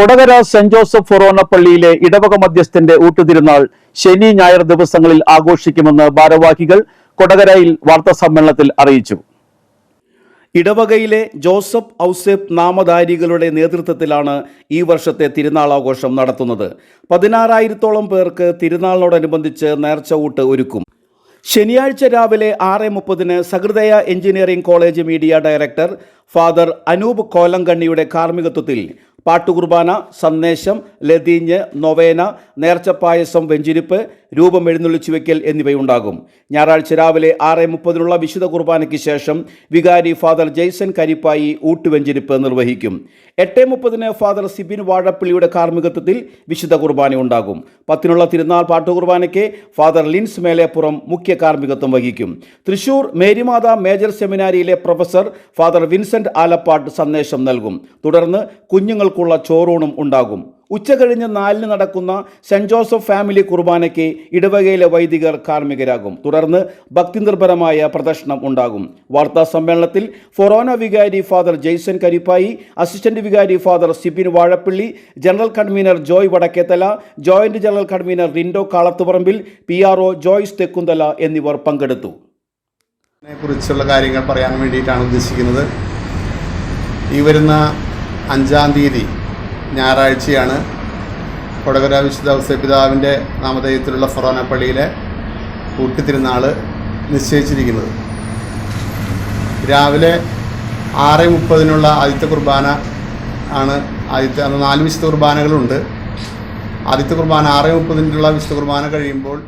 Kodakara saint Joseph ഫൊറോന പള്ളിയിലെ ഇടവക മധ്യസ്ഥന്റെ ഊട്ടുതിരുന്നാൾ ശനി ഞായർ ദിവസങ്ങളിൽ ആഘോഷിക്കുമെന്ന് ഭാരവാഹികൾ കൊടകരയിൽ വാർത്താസമ്മേളനത്തിൽ അറിയിച്ചു. ഇടവകയിലെ ജോസഫ് ഔസെഫ് നാമധാരികളുടെ നേതൃത്വത്തിലാണ് ഈ വർഷത്തെ തിരുനാൾ ആഘോഷം നടത്തുന്നത്. പതിനാറായിരത്തോളം പേർക്ക് തിരുനാളിനോടനുബന്ധിച്ച് നേർച്ച ഊട്ട് ഒരുക്കും. ശനിയാഴ്ച രാവിലെ ആറ് മുപ്പതിന് Sahrudaya engineering college media director father Anoop കോലങ്കണ്ണിയുടെ കാർമ്മികത്വത്തിൽ പാട്ടുകുർബാന സന്ദേശം ലതീഞ്ഞ് നൊവേന നേർച്ചപ്പായസം വെഞ്ചിരിപ്പ് രൂപം എഴുന്നള്ളിച്ചു വയ്ക്കൽ എന്നിവയുണ്ടാകും. ഞായറാഴ്ച രാവിലെ ആറ് മുപ്പതിനുള്ള വിശുദ്ധ കുർബാനയ്ക്ക് ശേഷം വികാരി ഫാദർ ജെയ്സൺ കരിപ്പായി ഊട്ടുവെഞ്ചിരിപ്പ് നിർവഹിക്കും. എട്ട് മുപ്പതിന് ഫാദർ സിബിൻ വാഴപ്പള്ളിയുടെ കാർമ്മികത്വത്തിൽ വിശുദ്ധ കുർബാന ഉണ്ടാകും പത്തിനുള്ള തിരുനാൾ പാട്ടുകുർബാനയ്ക്ക് ഫാദർ ലിൻസ് മേലേപ്പുറം മുഖ്യ കാർമ്മികത്വം വഹിക്കും. തൃശൂർ മേരിമാത മേജർ സെമിനാരിയിലെ പ്രൊഫസർ ഫാദർ വിൻസെന്റ് ആലപ്പാട്ട് സന്ദേശം നൽകും. തുടർന്ന് കുഞ്ഞുങ്ങൾക്കുള്ള ചോറൂണും ഉണ്ടാകും. ഉച്ചകഴിഞ്ഞ് നാലിന് നടക്കുന്ന സെന്റ് ജോസഫ് ഫാമിലി കുർബാനയ്ക്ക് ഇടവകയിലെ വൈദികർ കാർമ്മികരാകും. തുടർന്ന് ഭക്തിനിർഭരമായ പ്രദർശനം ഉണ്ടാകും. വാർത്താ സമ്മേളനത്തിൽ ഫൊറോന വികാരി ഫാദർ ജെയ്സൺ കരിപ്പായി അസിസ്റ്റന്റ് വികാരി father Sibin Vazhappally general convener Joy Vadakkethala joint general convener Rindo Kalathuparambil P R O Joyce Thekkumthala എന്നിവർ പങ്കെടുത്തു. കുറിച്ചുള്ള കാര്യങ്ങൾ പറയാൻ വേണ്ടിയിട്ടാണ് ഉദ്ദേശിക്കുന്നത്. ഈ വരുന്ന അഞ്ചാം തീയതി ഞായറാഴ്ചയാണ്. കൊടകര വിശുദ്ധ ഔസപിതാവിന്റെ നാമധേയത്തിലുള്ള ഫറോനപ്പള്ളിയിലെ പള്ളിയിലെ കൂട്ടിത്തിരുന്നാൾ നിശ്ചയിച്ചിരിക്കുന്നത്. രാവിലെ ആറ് മുപ്പതിനുള്ള ആദ്യത്തെ കുർബാന ആണ് ആദ്യത്തെ നാല് വിശുദ്ധ കുർബാനകളുണ്ട്. ആദ്യത്തെ കുർബാന ആറ് മുപ്പതിനുള്ള വിശുദ്ധ കുർബാന കഴിയുമ്പോൾ